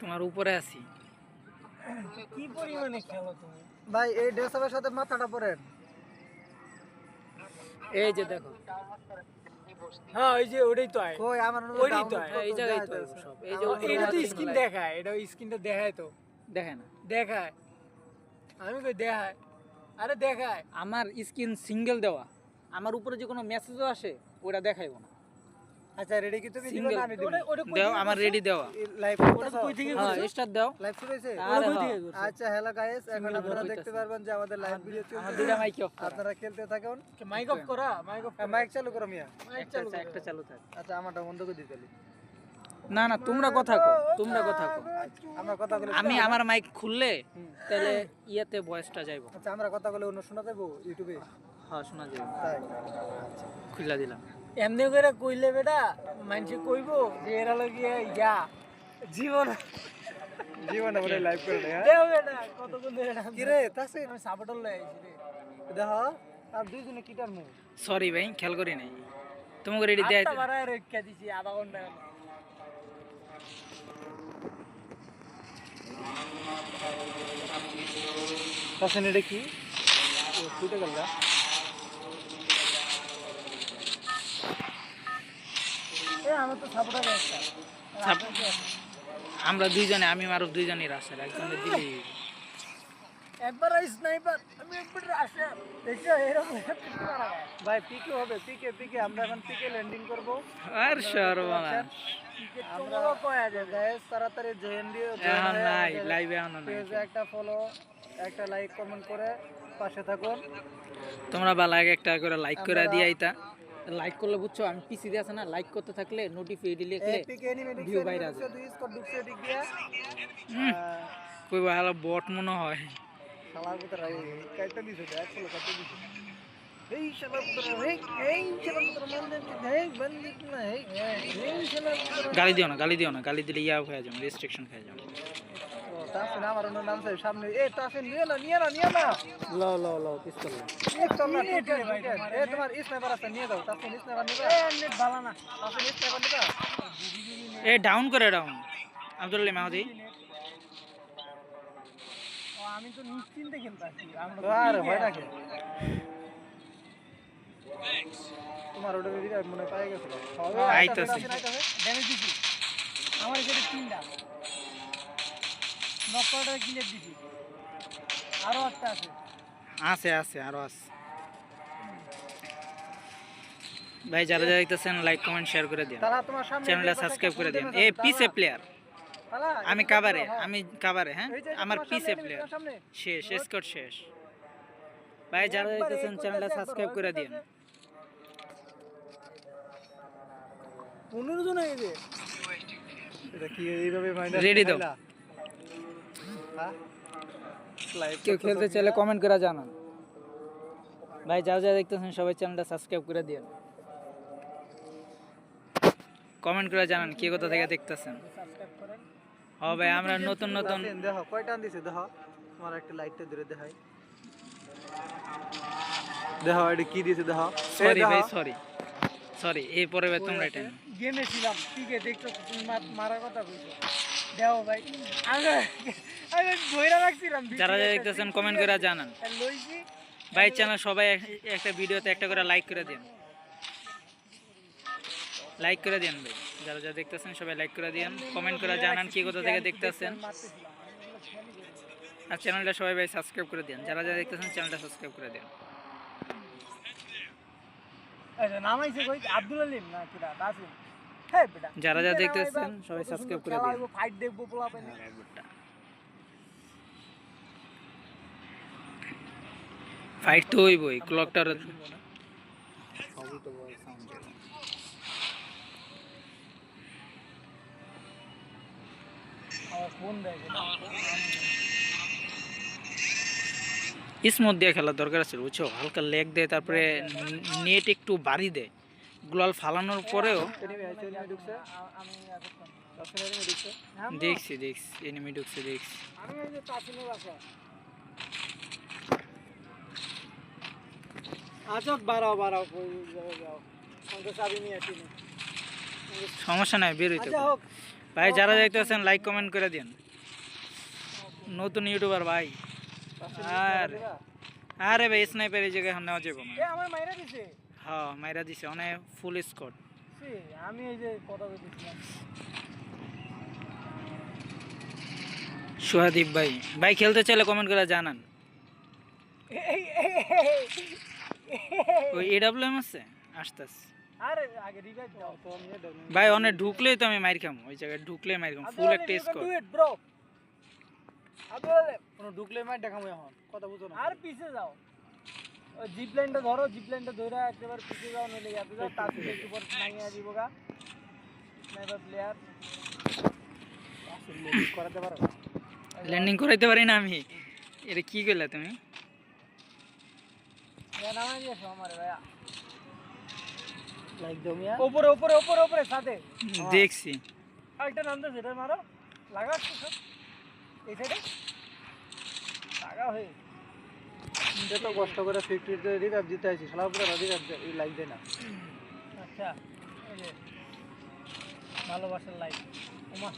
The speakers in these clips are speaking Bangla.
তোমার উপরে আছি। কি পরিমাণে খেলো তুমি? ভাই এই ড্রেস সাথে মাথাটা পরেন। এই যে দেখো। হ্যাঁ ওই যে ওটাই তো আয়। কই আমার ওইটাই তো, download এই জায়গায় তো সব। এই যে এটা তো স্ক্রিন। দেখায়? এটা স্ক্রিনটা দেখায় তো। দেখে না। দেখায়। আমি কই দেখায়? আরে দেখায়। আমার স্ক্রিন সিঙ্গেল দেওয়া। আমার উপরে যে কোনো মেসেজও আসে ওটা দেখাইবো না। আচ্ছা রেডি কি তুমি? না আমি দিব। দেও আমার রেডি দেওয়া। লাইভ ওটা কই থেকে হ্যাঁ করছ? স্টার দাও। লাইভ শুরু করছ? আচ্ছা হ্যালো গাইস এখন আপনারা দেখতে পারবেন যে আমাদের লাইভ ভিডিও আমার চলছে। দুইটা মাইক অফ আপনারা খেলতে থাকুন। মাইক অফ করা? মাইক অফ মাইক চালু করো মিয়া। মাইক চালু। একটা চালু থাক। আচ্ছা আমারটা বন্ধ করে দিতে না না তোমরা কথা কো তোমরা কথা কো আমরা কথা বলে আমি আমার মাইক খুললে তাহলে ইয়েতে ভয়েসটা যাইবো। আচ্ছা আমরা কথা বলে অন্য শোনা যাব ইউটিউবে? হ্যাঁ শোনা যাবে তাই। খুলে দিলাম। এমনি করে কইলে বেটা মানুষে কইবো যে এরা লাগিয়ে ইয়া জীবন। জীবনে বলে লাইভ করে দেয় হ্যাঁ? দেও বেটা কতক্ষণ ধরে কি রে তাসে? আমি সাপোর্টার লই আইছি রে। দেখো আর দুইজনে কিটার মুখ সরি ভাই খেয়াল করি নাই। তোমাকে রেডি দেয় আটটা বারায় রক্ষা দিছি আধা ঘণ্টা। তাসে এটা কি? ও ফুটে গেল না এ আমার দুইজনে আমি মারুফ দুইজনই রাসের একজনে দিলি একবার স্নাইপার আমি একবার আসে দেখছ এরকম ভাই পিকে হবে পিকে পিকে। আমরা এখন পিকে ল্যান্ডিং করব। আর সর্বনাশ আমরা কয়া যাবে। গাইস তাড়াতাড়ি জয়েন দিও এখন নাই লাইভে এখন নাই। পেজে একটা ফলো একটা লাইক কমেন্ট করে পাশে থাকুন। তোমরা বা লাইক একটা করে লাইক করে দিয়ে আইতা। লাইক করলে বুঝছ আমি পিসি দিয়ে আছে না লাইক করতে থাকলে লিখলে এনিমি View ডিক্সে বাইরে ডিক্সে দুই স্কোর ডিক্সে দিক দিয়া। কই ভালো বট মনে হয়। শালার ভিতরে এই কাইটা দিছে দেখ ফলো কাইটা দিছে। এই শালার ভিতরে এই এই শালার ভিতরে মান দেন এই বন্দিত না এই শালার গালি দিও না গালি দিও না গালি দিলে ইয়া হয়ে যাবে রেস্ট্রিকশন খেয়ে যাবে। ও তাসে আমার অন্য নাম সামনে এ তাসে নিয়ে না নিয়ে না নিয়ে না লো লো লো পিস্তল এ তোমার স্নাইপার আছে নিয়ে দাও তাসে স্নাইপার নিবা? এ ভালো না। তাসে স্নাইপার নিবা? এ ডাউন করে ডাউন আব্দুল্লাহ মাহদি। ও, আমি তো নিশ্চিন্তে খেলতাছি। আর হয় নাকি তোমার ওটা দিদি মনে পাই গেছিল হবে আইতাছে। ড্যামেজ দিছি। আমার এখানে তিনটা। নকটা কিনে দিছি। আরও একটা আছে। আছে আছে আরও আছে। ভাই যারা যারা দেখতেছেন লাইক কমেন্ট শেয়ার করে দিন চ্যানেলটা সাবস্ক্রাইব করে দিন এ পিসে প্লেয়ার আমি কাবারে আমি কাবারে হ্যাঁ? আমার পিসে প্লেয়ার শেষ স্কোর শেষ। ভাই যারা দেখতেছেন চ্যানেলটা সাবস্ক্রাইব করে দিন পনেরো জন হয়ে গেছে এটা কি এইভাবে Ready দাও। হ্যাঁ। কেউ খেলতে চাইলে কমেন্ট করে জানান। ভাই যারা যারা দেখতেছেন সবাই চ্যানেলটা সাবস্ক্রাইব করে দিন কমেন্ট করে জানান কে কোথা থেকে দেখতেছেন। সাবস্ক্রাইব করেন ও ভাই আমরা নতুন নতুন দেখো কয়টা দিছে দেখো তোমার একটা লাইটটা ধরে দেখাই। দেখো এটা কি দিছে দেখো। সরি ভাই সরি সরি এই পরে ভাই তোমরা এটা গেমে ছিলাম ঠিক আছে দেখছ তুমি মা- মারার কথা বলছো। দেও ভাই। আগে আগে ধইরা রাখছিলাম যারা যারা দেখতেছেন কমেন্ট করে জানান। লইছি। ভাই চ্যানেল সবাই একটা ভিডিওতে একটা করে লাইক করে দিন। লাইক করে দিন ভাই। যারা যারা দেখতেছেন সবাই লাইক করে দিন কমেন্ট করে জানান কি কোথা থেকে দেখতেছেন। আর চ্যানেলটা সবাই ভাই সাবস্ক্রাইব করে দিন যারা যারা দেখতেছেন চ্যানেলটা সাবস্ক্রাইব করে দিন আচ্ছা হ্যাঁ যারা যারা দেখতেছেন সবাই সাবস্ক্রাইব করে দিন ফাইট দেখব ফাইট তো হইবই ক্লকটার আমার ফোন দেয় স্মুথ দিয়ে খেলার দরকার আছে বুঝছ? হালকা লেগ দেয় তারপরে নেট একটু বাড়ি দেয় গ্লোয়াল ফালানোর পরেও দেখছি দেখছি এনিমি ঢুকছে দেখছি। বাড়াও বাড়াও সমস্যা নাই বের হইতে আচ্ছা ভাই যারা যাইতেছেন লাইক কমেন্ট করে দিন নতুন ইউটিউবার ভাই আর আরে ভাই স্নাইপার এই জায়গায় নেওয়া যাব না আমার মাইরা দিছে হ্যাঁ মাইরা দিছে অনেক ফুল স্কোর সে, আমি এই যে কথা সুহাদীপ ভাই ভাই খেলতে চাইলে কমেন্ট করে জানান ওই এডাব্লিউএম আছে আসতেছে আরে আগে রিভাইভ দাও। তো আমি এটা ভাই অনেক ঢুকলেই তো আমি মাইর খামো ওই জায়গায় ঢুকলেই মাইর খামো ফুল একটা স্কোর ব্রো কোনো ঢুকলে মার দেখাবো এখন। কথা বুঝো না। আর পিছে যাও। ওই জিপ লাইনটা ধরো জিপ লাইনটা ধরে একেবারে পিছে যাও নইলে ইয়াতে যাও। তার থেকে একটু পর নামিয়ে দিব গা। স্নাইপার প্লেয়ার করাতে পারো ল্যান্ডিং করাইতে পারি না আমি। এটা কি করলে তুমি? নামাই দিয়েছ আমারে ভাইয়া। লাইক দাও উপরে উপরে উপরে উপরে সাথে। দেখছি। আরেকটা নাম এটা মারো। লাগা সব। এই সাইডে লাগা হয়ে এটা তো কষ্ট করে ফ্যাক্টরিতে রিভাইভ দিতে আইছি শালা পুরো রিভাইভ লাইক দেয় না। আচ্ছা ভালোবাসার লাইফ ওমা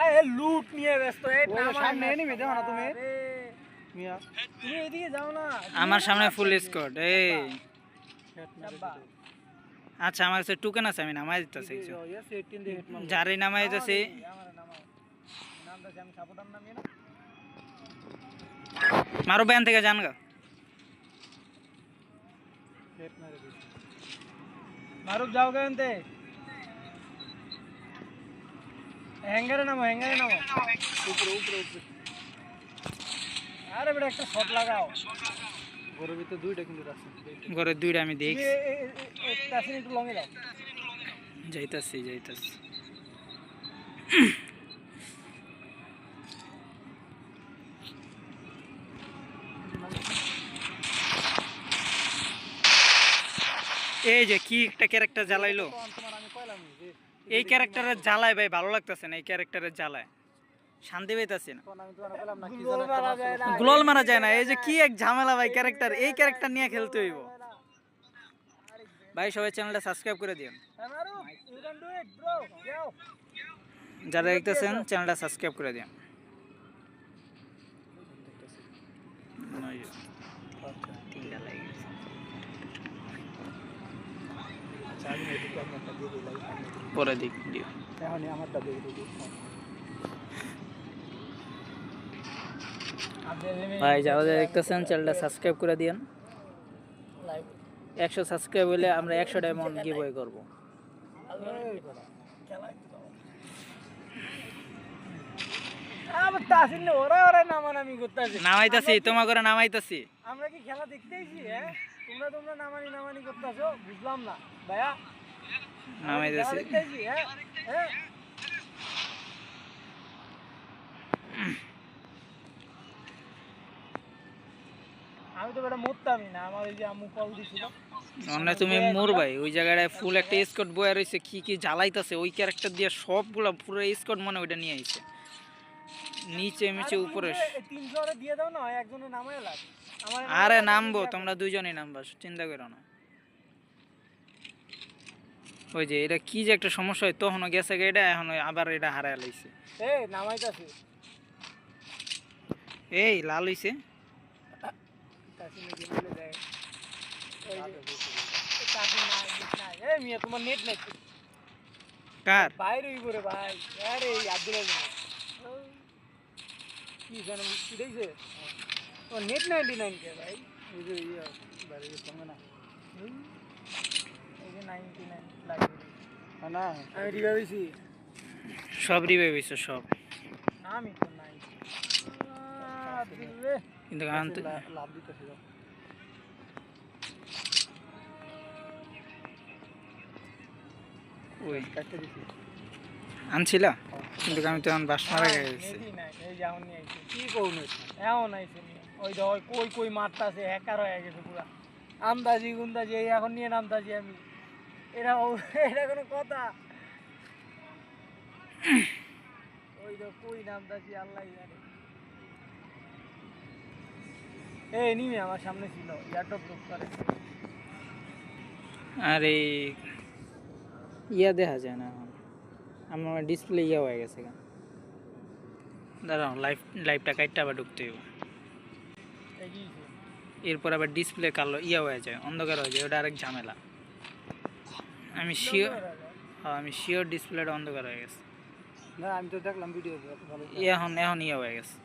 আয় লুট নিয়ে ব্যস্ত। এই ও, নামাই সামনে না। দেখো না তুমি? মিয়া। তুমি এদিকে যাও না। আমার সামনে ফুল স্কোর এই। আচ্ছা আমার কাছে টুকেন আছে আমি নামাই দিতেছি কিছু ইয়েস 18 দিয়ে হিট মারলো যারই নামাই দিতেছি আমারে নামাও। নামটা যে আমি সাপোর্টার নামিয়ে না মারো ব্যান থেকে যান গা হিট মারে দিছি মারুক যাও কেনতে হ্যাঙ্গারে নামো হ্যাঙ্গারে নামো উপরে উপরে উপরে আরে বেটা একটা শট লাগাও ঘরের ভিতরে দুইটা কিন্তু আমি দেখছি। একটু লঙে দাও। যাইতাছি যাইতাছি। এই যে কি একটা ক্যারেক্টার জ্বালাইলো। এই ক্যারেক্টারের জ্বালায় ভাই ভালো লাগতেছে না এই ক্যারেক্টারের জ্বালায়? শান্তি পাইতাছি না। গ্লোল মারা যায় না এই যে কি এক ঝামেলা ভাই ক্যারেক্টার এই ক্যারেক্টার নিয়ে খেলতে হইব। ভাই সবাই চ্যানেলটা সাবস্ক্রাইব করে দিন যারা দেখতেছেন চ্যানেলটা সাবস্ক্রাইব করে দিন। পরে দিক দিও। আমারটা দিয়ে দিই ভাই যারা দেখতেছেন চ্যানেলটা সাবস্ক্রাইব করে দিন একশো সাবস্ক্রাইব হলে আমরা একশো ডায়মন্ড গিভ ওয়ে করব নামাইতাছি তোমার করে নামাইতাছি। আমরা কি খেলা দেখতেইছি হ্যাঁ? তোমরা তোমরা নামানি নামানি করতেছো বুঝলাম না। ভাইয়া নামাইতাছি। খেলা হ্যাঁ? আমি তো বেটা মরতামই না আমার ওই যে আম্মু কল দিছিল। অন্য তুমি মোর ভাই ওই জায়গাটায় ফুল একটা স্কট বয়ে রয়েছে কি কি জ্বালাইতাছে ওই ক্যারেক্টার দিয়ে সবগুলা পুরো স্কট মনে ওইটা নিয়ে আইছে। নিচে মিচে উপরে আরে দিয়ে দাও না একজনের নামায় লাগ। আরে নামবো তোমরা দুইজনই নামবা চিন্তা করো না। ওই যে এটা কি যে একটা সমস্যা হয় তখনও গেছে এটা এখন আবার এটা হারায় লাইছে। এ নামাইতাছি। এই লাল হইছে। কার? বাইরে ভাই। আরে আব্দুল কি জানো কি দেখছে ও নেট নাইনটি নাইন কে ভাই? যে ইয়া বাড়ির সঙ্গে না হুম। এই যে নাইনটি নাইন লাগে না। আমি রিভাইভ হইছি। সব রিভাইভ হইছে সব। আমি তো নাই। রে। কিন্তু আন্ত লাভ দিতেছে ওই কাটতে দিছি আনছিলা কিন্তু আমি তো এখন বাস মারা গেছে যে কি করুন এমন আইছে ওই তো ওই কই কই মারতাছে হ্যাকার হয়ে গেছে পুরা আমদাজি গুন্দাজি এই এখন নিয়ে নামতাছি আমি এটা এটা কোনো কথা ওই তো কই নামতাছি আল্লাহ জানে এই নিমে আমার সামনে ছিল ল্যাপটপ লুক করে। আর ইয়া দেখা যায় না এখন। আমার ডিসপ্লে ইয়ে হয়ে গেছে। দাঁড়াও লাইভ লাইভটা কাইটটা আবার ঢুকতে হইব। এরপর আবার ডিসপ্লে কালো ইয়া হয়ে যায় অন্ধকার হয়ে যায় ওটা আরেক ঝামেলা। আমি শিওর হ্যাঁ আমি শিওর ডিসপ্লেটা অন্ধকার হয়ে গেছে। না আমি তো দেখলাম ভিডিও এখন এখন ইয়া হয়ে গেছে।